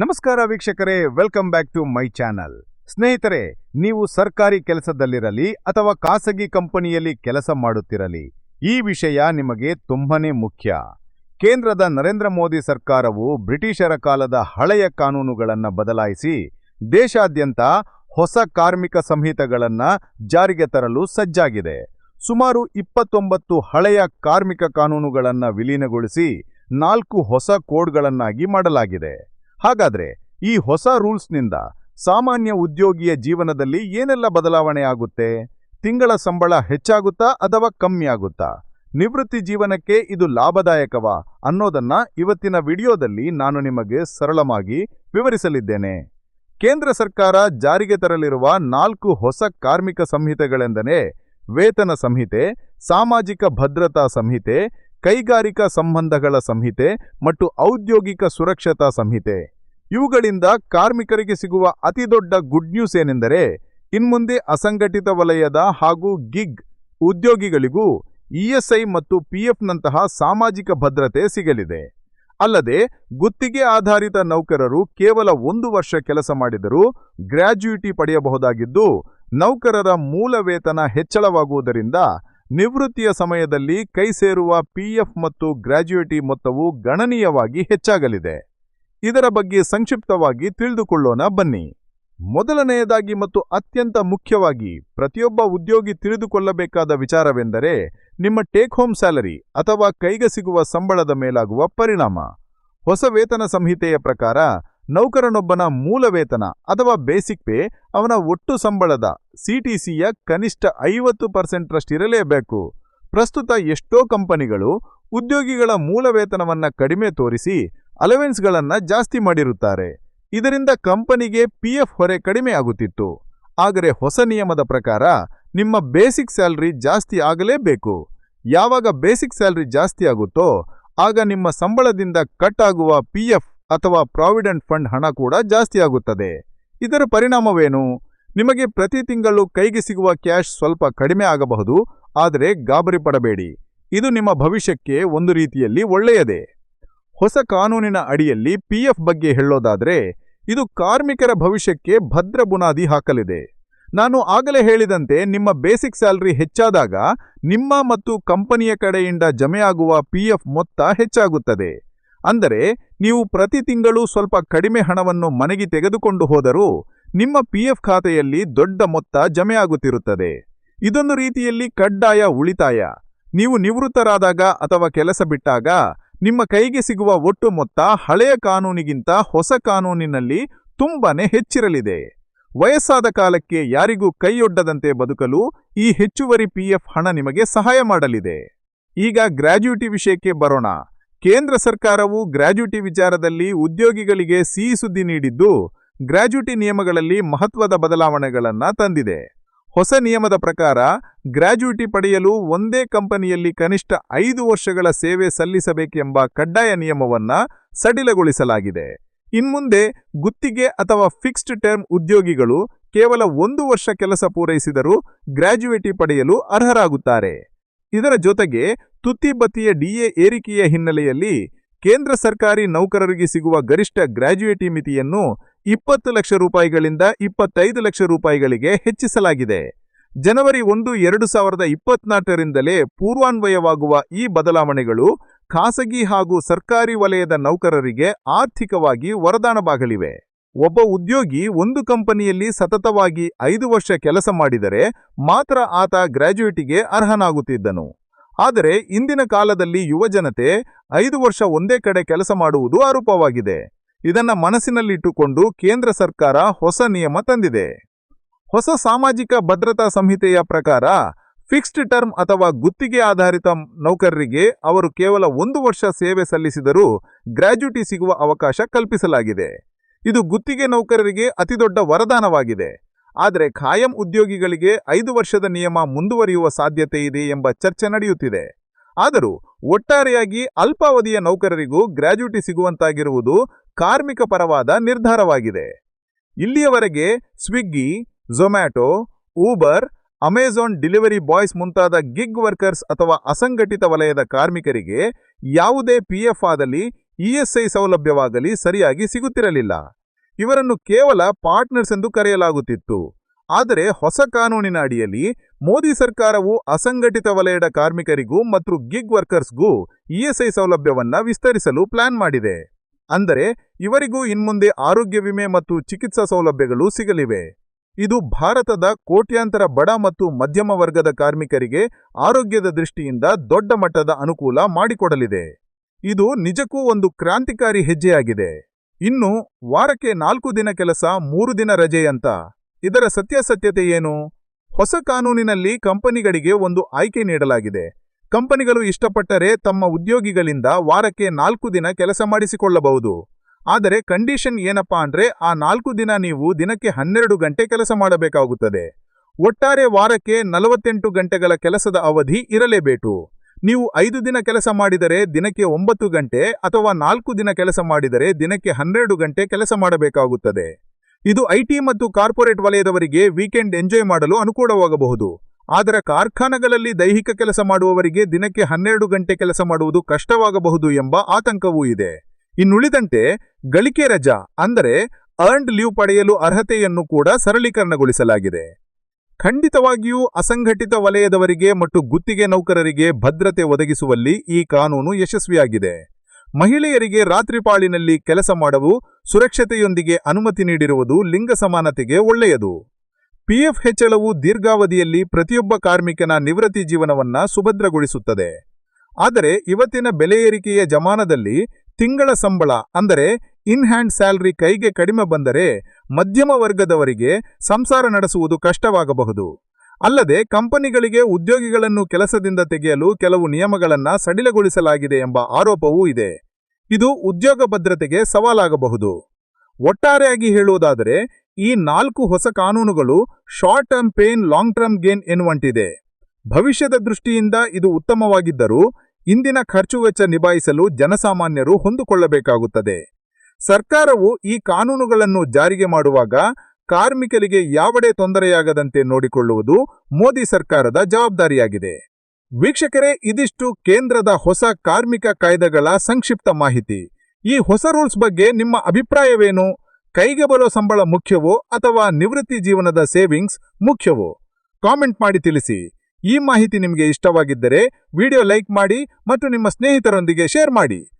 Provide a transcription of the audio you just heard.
ನಮಸ್ಕಾರ ವೀಕ್ಷಕರೇ welcome back to my channel ಸ್ನೇಹಿತರೆ, ನೀವು ಸರ್ಕಾರಿ ಕೆಲಸದಲ್ಲಿರಲಿ ಅಥವಾ ಖಾಸಗಿ ಕಂಪನಿಯಲ್ಲಿ ಕೆಲಸ ಮಾಡುತ್ತಿರಲಿ, ಈ ವಿಷಯ ನಿಮಗೆ ತುಂಬಾನೇ ಮುಖ್ಯ. ಕೇಂದ್ರದ ನರೇಂದ್ರ ಮೋದಿ ಸರ್ಕಾರವು ಬ್ರಿಟಿಷರ ಕಾಲದ ಹಳೆಯ ಕಾನೂನುಗಳನ್ನು ಬದಲಾಯಿಸಿ, ದೇಶಾದ್ಯಂತ ಹೊಸ ಕಾರ್ಮಿಕ ಸಂಹಿತೆಗಳನ್ನು ಜಾರಿಗೆ ತರಲು ಸಜ್ಜಾಗಿದೆ. ಸುಮಾರು ಇಪ್ಪತ್ತೊಂಬತ್ತು ಹಳೆಯ ಕಾರ್ಮಿಕ ಕಾನೂನುಗಳನ್ನು ವಿಲೀನಗೊಳಿಸಿ ನಾಲ್ಕು ಹೊಸ ಕೋಡ್ಗಳನ್ನಾಗಿ ಮಾಡಲಾಗಿದೆ. ಹಾಗಾದ್ರೆ ಈ ಹೊಸ ರೂಲ್ಸ್ನಿಂದ ಸಾಮಾನ್ಯ ಉದ್ಯೋಗಿಯ ಜೀವನದಲ್ಲಿ ಏನೆಲ್ಲ ಬದಲಾವಣೆ ಆಗುತ್ತೆ? ತಿಂಗಳ ಸಂಬಳ ಹೆಚ್ಚಾಗುತ್ತಾ ಅಥವಾ ಕಮ್ಮಿ ಆಗುತ್ತಾ? ನಿವೃತ್ತಿ ಜೀವನಕ್ಕೆ ಇದು ಲಾಭದಾಯಕವಾ ಅನ್ನೋದನ್ನ ಇವತ್ತಿನ ವಿಡಿಯೋದಲ್ಲಿ ನಾನು ನಿಮಗೆ ಸರಳವಾಗಿ ವಿವರಿಸಲಿದ್ದೇನೆ. ಕೇಂದ್ರ ಸರ್ಕಾರ ಜಾರಿಗೆ ತರಲಿರುವ ನಾಲ್ಕು ಹೊಸ ಕಾರ್ಮಿಕ ಸಂಹಿತೆಗಳೆಂದರೆ ವೇತನ ಸಂಹಿತೆ, ಸಾಮಾಜಿಕ ಭದ್ರತಾ ಸಂಹಿತೆ ಕೈಗಾರಿಕಾ ಸಂಬಂಧಗಳ ಸಂಹಿತೆ ಮತ್ತು ಔದ್ಯೋಗಿಕ ಸುರಕ್ಷತಾ ಸಂಹಿತೆ. ಇವುಗಳಿಂದ ಕಾರ್ಮಿಕರಿಗೆ ಸಿಗುವ ಅತಿದೊಡ್ಡ ಗುಡ್ ನ್ಯೂಸ್ ಏನೆಂದರೆ, ಇನ್ಮುಂದೆ ಅಸಂಘಟಿತ ವಲಯದ ಹಾಗೂ ಗಿಗ್ ಉದ್ಯೋಗಿಗಳಿಗೂ ಇಎಸ್ಐ ಮತ್ತು ಪಿಎಫ್ನಂತಹ ಸಾಮಾಜಿಕ ಭದ್ರತೆ ಸಿಗಲಿದೆ. ಅಲ್ಲದೆ, ಗುತ್ತಿಗೆ ಆಧಾರಿತ ನೌಕರರು ಕೇವಲ ಒಂದು ವರ್ಷ ಕೆಲಸ ಮಾಡಿದರೂ ಗ್ರ್ಯಾಜ್ಯುಯಿಟಿ ಪಡೆಯಬಹುದಾಗಿದ್ದು, ನೌಕರರ ಮೂಲ ವೇತನ ಹೆಚ್ಚಳವಾಗುವುದರಿಂದ ನಿವೃತ್ತಿಯ ಸಮಯದಲ್ಲಿ ಕೈ ಸೇರುವ ಪಿಎಫ್ ಮತ್ತು ಗ್ರಾಜ್ಯುಯಿಟಿ ಮೊತ್ತವು ಗಣನೀಯವಾಗಿ ಹೆಚ್ಚಾಗಲಿದೆ. ಇದರ ಬಗ್ಗೆ ಸಂಕ್ಷಿಪ್ತವಾಗಿ ತಿಳಿದುಕೊಳ್ಳೋಣ, ಬನ್ನಿ. ಮೊದಲನೆಯದಾಗಿ ಮತ್ತು ಅತ್ಯಂತ ಮುಖ್ಯವಾಗಿ ಪ್ರತಿಯೊಬ್ಬ ಉದ್ಯೋಗಿ ತಿಳಿದುಕೊಳ್ಳಬೇಕಾದ ವಿಚಾರವೆಂದರೆ ನಿಮ್ಮ ಟೇಕ್ ಹೋಮ್ ಸ್ಯಾಲರಿ ಅಥವಾ ಕೈಗೆ ಸಿಗುವ ಸಂಬಳದ ಮೇಲಾಗುವ ಪರಿಣಾಮ. ಹೊಸ ವೇತನ ಸಂಹಿತೆಯ ಪ್ರಕಾರ ನೌಕರನೊಬ್ಬನ ಮೂಲ ವೇತನ ಅಥವಾ ಬೇಸಿಕ್ ಪೇ ಅವನ ಒಟ್ಟು ಸಂಬಳದ ಸಿಟಿಸಿಯ ಕನಿಷ್ಠ ಐವತ್ತು ಪರ್ಸೆಂಟ್ರಷ್ಟಿರಲೇಬೇಕು ಪ್ರಸ್ತುತ ಎಷ್ಟೋ ಕಂಪನಿಗಳು ಉದ್ಯೋಗಿಗಳ ಮೂಲ ವೇತನವನ್ನು ಕಡಿಮೆ ತೋರಿಸಿ ಅಲವೆನ್ಸ್ಗಳನ್ನು ಜಾಸ್ತಿ ಮಾಡಿರುತ್ತಾರೆ. ಇದರಿಂದ ಕಂಪನಿಗೆ ಪಿ ಎಫ್ ಹೊರೆ ಕಡಿಮೆ ಆಗುತ್ತಿತ್ತು. ಆದರೆ ಹೊಸ ನಿಯಮದ ಪ್ರಕಾರ ನಿಮ್ಮ ಬೇಸಿಕ್ ಸ್ಯಾಲರಿ ಜಾಸ್ತಿ ಆಗಲೇಬೇಕು. ಯಾವಾಗ ಬೇಸಿಕ್ ಸ್ಯಾಲ್ರಿ ಜಾಸ್ತಿ ಆಗುತ್ತೋ ಆಗ ನಿಮ್ಮ ಸಂಬಳದಿಂದ ಕಟ್ ಆಗುವ ಪಿಎಫ್ ಅಥವಾ ಪ್ರಾವಿಡೆಂಟ್ ಫಂಡ್ ಹಣ ಕೂಡ ಜಾಸ್ತಿ ಆಗುತ್ತದೆ. ಇದರ ಪರಿಣಾಮವೇನು? ನಿಮಗೆ ಪ್ರತಿ ತಿಂಗಳು ಕೈಗೆ ಸಿಗುವ ಕ್ಯಾಶ್ ಸ್ವಲ್ಪ ಕಡಿಮೆ ಆಗಬಹುದು, ಆದರೆ ಗಾಬರಿ ಪಡಬೇಡಿ. ಇದು ನಿಮ್ಮ ಭವಿಷ್ಯಕ್ಕೆ ಒಂದು ರೀತಿಯಲ್ಲಿ ಒಳ್ಳೆಯದೇ. ಹೊಸ ಕಾನೂನಿನ ಅಡಿಯಲ್ಲಿ ಪಿಎಫ್ ಬಗ್ಗೆ ಹೇಳೋದಾದರೆ, ಇದು ಕಾರ್ಮಿಕರ ಭವಿಷ್ಯಕ್ಕೆ ಭದ್ರ ಬುನಾದಿ ಹಾಕಲಿದೆ. ನಾನು ಆಗಲೇ ಹೇಳಿದಂತೆ ನಿಮ್ಮ ಬೇಸಿಕ್ ಸ್ಯಾಲರಿ ಹೆಚ್ಚಾದಾಗ ನಿಮ್ಮ ಮತ್ತು ಕಂಪನಿಯ ಕಡೆಯಿಂದ ಜಮೆಯಾಗುವ ಪಿಎಫ್ ಮೊತ್ತ ಹೆಚ್ಚಾಗುತ್ತದೆ. ಅಂದರೆ ನೀವು ಪ್ರತಿ ತಿಂಗಳು ಸ್ವಲ್ಪ ಕಡಿಮೆ ಹಣವನ್ನು ಮನೆಗೆ ತೆಗೆದುಕೊಂಡು ಹೋದರೂ ನಿಮ್ಮ ಪಿಎಫ್ ಖಾತೆಯಲ್ಲಿ ದೊಡ್ಡ ಮೊತ್ತ ಜಮೆಯಾಗುತ್ತಿರುತ್ತದೆ ಇದೊಂದು ರೀತಿಯಲ್ಲಿ ಕಡ್ಡಾಯ ಉಳಿತಾಯ. ನೀವು ನಿವೃತ್ತರಾದಾಗ ಅಥವಾ ಕೆಲಸ ಬಿಟ್ಟಾಗ ನಿಮ್ಮ ಕೈಗೆ ಸಿಗುವ ಒಟ್ಟು ಮೊತ್ತ ಹಳೆಯ ಕಾನೂನಿಗಿಂತ ಹೊಸ ಕಾನೂನಿನಲ್ಲಿ ತುಂಬಾನೇ ಹೆಚ್ಚಿರಲಿದೆ. ವಯಸ್ಸಾದ ಕಾಲಕ್ಕೆ ಯಾರಿಗೂ ಕೈಯೊಡ್ಡದಂತೆ ಬದುಕಲು ಈ ಹೆಚ್ಚುವರಿ ಪಿಎಫ್ ಹಣ ನಿಮಗೆ ಸಹಾಯ ಮಾಡಲಿದೆ. ಈಗ ಗ್ರ್ಯಾಜ್ಯುಟಿ ವಿಷಯಕ್ಕೆ ಬರೋಣ. ಕೇಂದ್ರ ಸರ್ಕಾರವು ಗ್ರಾಜ್ಯುಟಿ ವಿಚಾರದಲ್ಲಿ ಉದ್ಯೋಗಿಗಳಿಗೆ ಸಿಹಿ ಸುದ್ದಿ ನೀಡಿದ್ದು, ಗ್ರಾಜ್ಯುಟಿ ನಿಯಮಗಳಲ್ಲಿ ಮಹತ್ವದ ಬದಲಾವಣೆಗಳನ್ನು ತಂದಿದೆ. ಹೊಸ ನಿಯಮದ ಪ್ರಕಾರ, ಗ್ರಾಜ್ಯುಟಿ ಪಡೆಯಲು ಒಂದೇ ಕಂಪನಿಯಲ್ಲಿ ಕನಿಷ್ಠ ಐದು ವರ್ಷಗಳ ಸೇವೆ ಸಲ್ಲಿಸಬೇಕೆಂಬ ಕಡ್ಡಾಯ ನಿಯಮವನ್ನ ಸಡಿಲಗೊಳಿಸಲಾಗಿದೆ. ಇನ್ಮುಂದೆ, ಗುತ್ತಿಗೆ ಅಥವಾ ಫಿಕ್ಸ್ಡ್ ಟರ್ಮ್ ಉದ್ಯೋಗಿಗಳು ಕೇವಲ ಒಂದು ವರ್ಷ ಕೆಲಸ ಪೂರೈಸಿದರೂ ಗ್ರಾಜ್ಯುಯೇಟಿ ಪಡೆಯಲು ಅರ್ಹರಾಗುತ್ತಾರೆ. ಇದರ ಜೊತೆಗೆ ತುತ್ತಿಬತ್ತಿಯ ಡಿಎ ಏರಿಕೆಯ ಹಿನ್ನೆಲೆಯಲ್ಲಿ ಕೇಂದ್ರ ಸರ್ಕಾರಿ ನೌಕರರಿಗೆ ಸಿಗುವ ಗರಿಷ್ಠ ಗ್ರಾಜ್ಯುಯೇಟಿ ಮಿತಿಯನ್ನು ಇಪ್ಪತ್ತು ಲಕ್ಷ ರೂಪಾಯಿಗಳಿಂದ ಇಪ್ಪತ್ತೈದು ಲಕ್ಷ ರೂಪಾಯಿಗಳಿಗೆ ಹೆಚ್ಚಿಸಲಾಗಿದೆ. ಜನವರಿ ಒಂದು, ಎರಡು ಸಾವಿರದ ಇಪ್ಪತ್ನಾಲ್ಕರಿಂದಲೇ ಪೂರ್ವಾನ್ವಯವಾಗುವ ಈ ಬದಲಾವಣೆಗಳು ಖಾಸಗಿ ಹಾಗೂ ಸರ್ಕಾರಿ ವಲಯದ ನೌಕರರಿಗೆ ಆರ್ಥಿಕವಾಗಿ ವರದಾನವಾಗಲಿವೆ. ಒಬ್ಬ ಉದ್ಯೋಗಿ ಒಂದು ಕಂಪನಿಯಲ್ಲಿ ಸತತವಾಗಿ ಐದು ವರ್ಷ ಕೆಲಸ ಮಾಡಿದರೆ ಮಾತ್ರ ಆತ ಗ್ರಾಜ್ಯುಯೇಟಿಗೆ ಅರ್ಹನಾಗುತ್ತಿದ್ದನು. ಆದರೆ ಇಂದಿನ ಕಾಲದಲ್ಲಿ ಯುವಜನತೆ ಐದು ವರ್ಷ ಒಂದೇ ಕಡೆ ಕೆಲಸ ಮಾಡುವುದು ಆರೋಪವಾಗಿದೆ ಇದನ್ನು ಮನಸ್ಸಿನಲ್ಲಿಟ್ಟುಕೊಂಡು ಕೇಂದ್ರ ಸರ್ಕಾರ ಹೊಸ ನಿಯಮ ತಂದಿದೆ. ಹೊಸ ಸಾಮಾಜಿಕ ಭದ್ರತಾ ಸಂಹಿತೆಯ ಪ್ರಕಾರ ಫಿಕ್ಸ್ಡ್ ಟರ್ಮ್ ಅಥವಾ ಗುತ್ತಿಗೆ ಆಧಾರಿತ ನೌಕರರಿಗೆ ಅವರು ಕೇವಲ ಒಂದು ವರ್ಷ ಸೇವೆ ಸಲ್ಲಿಸಿದರೂ ಗ್ರ್ಯಾಜ್ಯುಟಿ ಸಿಗುವ ಅವಕಾಶ ಕಲ್ಪಿಸಲಾಗಿದೆ. ಇದು ಗುತ್ತಿಗೆ ನೌಕರರಿಗೆ ಅತಿದೊಡ್ಡ ವರದಾನವಾಗಿದೆ. ಆದರೆ ಖಾಯಂ ಉದ್ಯೋಗಿಗಳಿಗೆ ಐದು ವರ್ಷದ ನಿಯಮ ಮುಂದುವರಿಯುವ ಸಾಧ್ಯತೆ ಇದೆ ಎಂಬ ಚರ್ಚೆ ನಡೆಯುತ್ತಿದೆ. ಆದರೂ ಒಟ್ಟಾರೆಯಾಗಿ ಅಲ್ಪಾವಧಿಯ ನೌಕರರಿಗೂ ಗ್ರ್ಯಾಜ್ಯುಟಿ ಸಿಗುವಂತಾಗಿರುವುದು ಕಾರ್ಮಿಕ ಪರವಾದ ನಿರ್ಧಾರವಾಗಿದೆ. ಇಲ್ಲಿಯವರೆಗೆ Swiggy, Zomato, Uber, Amazon delivery boys ಮುಂತಾದ ಗಿಗ್ ವರ್ಕರ್ಸ್ ಅಥವಾ ಅಸಂಘಟಿತ ವಲಯದ ಕಾರ್ಮಿಕರಿಗೆ ಯಾವುದೇ ಪಿಎಫ್ ಆದಲ್ಲಿ ಇಎಸ್ಐ ಸೌಲಭ್ಯವಾಗಲಿ ಸರಿಯಾಗಿ ಸಿಗುತ್ತಿರಲಿಲ್ಲ. ಇವರನ್ನು ಕೇವಲ ಪಾರ್ಟ್ನರ್ಸ್ ಎಂದು ಕರೆಯಲಾಗುತ್ತಿತ್ತು. ಆದರೆ ಹೊಸ ಕಾನೂನಿನ ಅಡಿಯಲ್ಲಿ ಮೋದಿ ಸರ್ಕಾರವು ಅಸಂಘಟಿತ ವಲಯದ ಕಾರ್ಮಿಕರಿಗೂ ಮತ್ತು ಗಿಗ್ ವರ್ಕರ್ಸ್ಗೂ ಇಎಸ್ಐ ಸೌಲಭ್ಯವನ್ನ ವಿಸ್ತರಿಸಲು ಪ್ಲಾನ್ ಮಾಡಿದೆ. ಅಂದರೆ ಇವರಿಗೂ ಇನ್ಮುಂದೆ ಆರೋಗ್ಯ ವಿಮೆ ಮತ್ತು ಚಿಕಿತ್ಸಾ ಸೌಲಭ್ಯಗಳು ಸಿಗಲಿವೆ. ಇದು ಭಾರತದ ಕೋಟ್ಯಾಂತರ ಬಡ ಮತ್ತು ಮಧ್ಯಮ ವರ್ಗದ ಕಾರ್ಮಿಕರಿಗೆ ಆರೋಗ್ಯದ ದೃಷ್ಟಿಯಿಂದ ದೊಡ್ಡ ಮಟ್ಟದ ಅನುಕೂಲ ಮಾಡಿಕೊಡಲಿದೆ. ಇದು ನಿಜಕ್ಕೂ ಒಂದು ಕ್ರಾಂತಿಕಾರಿ ಹೆಜ್ಜೆಯಾಗಿದೆ. ಇನ್ನು ವಾರಕ್ಕೆ ನಾಲ್ಕು ದಿನ ಕೆಲಸ ಮೂರು ದಿನ ರಜೆಯಂತ ಇದರ ಸತ್ಯಾಸತ್ಯತೆ ಏನು? ಹೊಸ ಕಾನೂನಿನಲ್ಲಿ ಕಂಪನಿಗಳಿಗೆ ಒಂದು ಆಯ್ಕೆ ನೀಡಲಾಗಿದೆ. ಕಂಪನಿಗಳು ಇಷ್ಟಪಟ್ಟರೆ ತಮ್ಮ ಉದ್ಯೋಗಿಗಳಿಂದ ವಾರಕ್ಕೆ ನಾಲ್ಕು ದಿನ ಕೆಲಸ ಮಾಡಿಸಿಕೊಳ್ಳಬಹುದು. ಆದರೆ ಕಂಡೀಷನ್ ಏನಪ್ಪಾ ಅಂದ್ರೆ ಆ ನಾಲ್ಕು ದಿನ ನೀವು ದಿನಕ್ಕೆ ಹನ್ನೆರಡು ಗಂಟೆ ಕೆಲಸ ಮಾಡಬೇಕಾಗುತ್ತದೆ. ಒಟ್ಟಾರೆ ವಾರಕ್ಕೆ ನಲವತ್ತೆಂಟು ಗಂಟೆಗಳ ಕೆಲಸದ ಅವಧಿ ಇರಲೇಬೇಕು. ನೀವು ಐದು ದಿನ ಕೆಲಸ ಮಾಡಿದರೆ ದಿನಕ್ಕೆ ಒಂಬತ್ತು ಗಂಟೆ ಅಥವಾ ನಾಲ್ಕು ದಿನ ಕೆಲಸ ಮಾಡಿದರೆ ದಿನಕ್ಕೆ ಹನ್ನೆರಡು ಗಂಟೆ ಕೆಲಸ ಮಾಡಬೇಕಾಗುತ್ತದೆ. ಇದು ಐಟಿ ಮತ್ತು ಕಾರ್ಪೊರೇಟ್ ವಲಯದವರಿಗೆ ವೀಕೆಂಡ್ ಎಂಜಾಯ್ ಮಾಡಲು ಅನುಕೂಲವಾಗಬಹುದು. ಆದರೆ ಕಾರ್ಖಾನೆಗಳಲ್ಲಿ ದೈಹಿಕ ಕೆಲಸ ಮಾಡುವವರಿಗೆ ದಿನಕ್ಕೆ ಹನ್ನೆರಡು ಗಂಟೆ ಕೆಲಸ ಮಾಡುವುದು ಕಷ್ಟವಾಗಬಹುದು ಎಂಬ ಆತಂಕವೂ ಇದೆ. ಇನ್ನುಳಿದಂತೆ ಗಳಿಕೆ ರಜಾ ಅಂದರೆ ಅರ್ನ್ಡ್ ಲೀವ್ ಪಡೆಯಲು ಅರ್ಹತೆಯನ್ನು ಕೂಡ ಸರಳೀಕರಣಗೊಳಿಸಲಾಗಿದೆ. ಖಂಡಿತವಾಗಿಯೂ ಅಸಂಘಟಿತ ವಲಯದವರಿಗೆ ಮತ್ತು ಗುತ್ತಿಗೆ ನೌಕರರಿಗೆ ಭದ್ರತೆ ಒದಗಿಸುವಲ್ಲಿ ಈ ಕಾನೂನು ಯಶಸ್ವಿಯಾಗಿದೆ. ಮಹಿಳೆಯರಿಗೆ ರಾತ್ರಿಪಾಳಿನಲ್ಲಿ ಕೆಲಸ ಮಾಡಲು ಸುರಕ್ಷತೆಯೊಂದಿಗೆ ಅನುಮತಿ ನೀಡಿರುವುದು ಲಿಂಗ ಸಮಾನತೆಗೆ ಒಳ್ಳೆಯದು. ಪಿಎಫ್ ಹೆಚ್ಚಳವು ದೀರ್ಘಾವಧಿಯಲ್ಲಿ ಪ್ರತಿಯೊಬ್ಬ ಕಾರ್ಮಿಕನ ನಿವೃತ್ತಿ ಜೀವನವನ್ನ ಸುಭದ್ರಗೊಳಿಸುತ್ತದೆ. ಆದರೆ ಇವತ್ತಿನ ಬೆಲೆ ಏರಿಕೆಯ ಜಮಾನದಲ್ಲಿ ತಿಂಗಳ ಸಂಬಳ, ಅಂದರೆ ಇನ್ ಹ್ಯಾಂಡ್ ಸ್ಯಾಲರಿ ಕೈಗೆ ಕಡಿಮೆ ಬಂದರೆ ಮಧ್ಯಮ ವರ್ಗದವರಿಗೆ ಸಂಸಾರ ನಡೆಸುವುದು ಕಷ್ಟವಾಗಬಹುದು. ಅಲ್ಲದೆ ಕಂಪನಿಗಳಿಗೆ ಉದ್ಯೋಗಿಗಳನ್ನು ಕೆಲಸದಿಂದ ತೆಗೆಯಲು ಕೆಲವು ನಿಯಮಗಳನ್ನು ಸಡಿಲಗೊಳಿಸಲಾಗಿದೆ ಎಂಬ ಆರೋಪವೂ ಇದೆ. ಇದು ಉದ್ಯೋಗ ಭದ್ರತೆಗೆ ಸವಾಲಾಗಬಹುದು. ಒಟ್ಟಾರೆಯಾಗಿ ಹೇಳುವುದಾದರೆ, ಈ ನಾಲ್ಕು ಹೊಸ ಕಾನೂನುಗಳು short term pain, long term gain ಎನ್ನುವಂಟಿದೆ. ಭವಿಷ್ಯದ ದೃಷ್ಟಿಯಿಂದ ಇದು ಉತ್ತಮವಾಗಿದ್ದರೂ, ಇಂದಿನ ಖರ್ಚು ವೆಚ್ಚ ನಿಭಾಯಿಸಲು ಜನಸಾಮಾನ್ಯರು ಹೊಂದಿಕೊಳ್ಳಬೇಕಾಗುತ್ತದೆ. ಸರ್ಕಾರವು ಈ ಕಾನೂನುಗಳನ್ನು ಜಾರಿಗೆ ಮಾಡುವಾಗ ಕಾರ್ಮಿಕರಿಗೆ ಯಾವಡೆ ತೊಂದರೆಯಾಗದಂತೆ ನೋಡಿಕೊಳ್ಳುವುದು ಮೋದಿ ಸರ್ಕಾರದ ಜವಾಬ್ದಾರಿಯಾಗಿದೆ. ವೀಕ್ಷಕರೇ, ಇದಿಷ್ಟು ಕೇಂದ್ರದ ಹೊಸ ಕಾರ್ಮಿಕ ಕಾಯ್ದೆಗಳ ಸಂಕ್ಷಿಪ್ತ ಮಾಹಿತಿ. ಈ ಹೊಸ ರೂಲ್ಸ್ ಬಗ್ಗೆ ನಿಮ್ಮ ಅಭಿಪ್ರಾಯವೇನು? ಕೈಗೆ ಬರೋ ಸಂಬಳ ಮುಖ್ಯವೋ ಅಥವಾ ನಿವೃತ್ತಿ ಜೀವನದ ಸೇವಿಂಗ್ಸ್ ಮುಖ್ಯವೋ? ಕಾಮೆಂಟ್ ಮಾಡಿ ತಿಳಿಸಿ. ಈ ಮಾಹಿತಿ ನಿಮಗೆ ಇಷ್ಟವಾಗಿದ್ದರೆ, ವಿಡಿಯೋ ಲೈಕ್ ಮಾಡಿ ಮತ್ತು ನಿಮ್ಮ ಸ್ನೇಹಿತರೊಂದಿಗೆ ಶೇರ್ ಮಾಡಿ.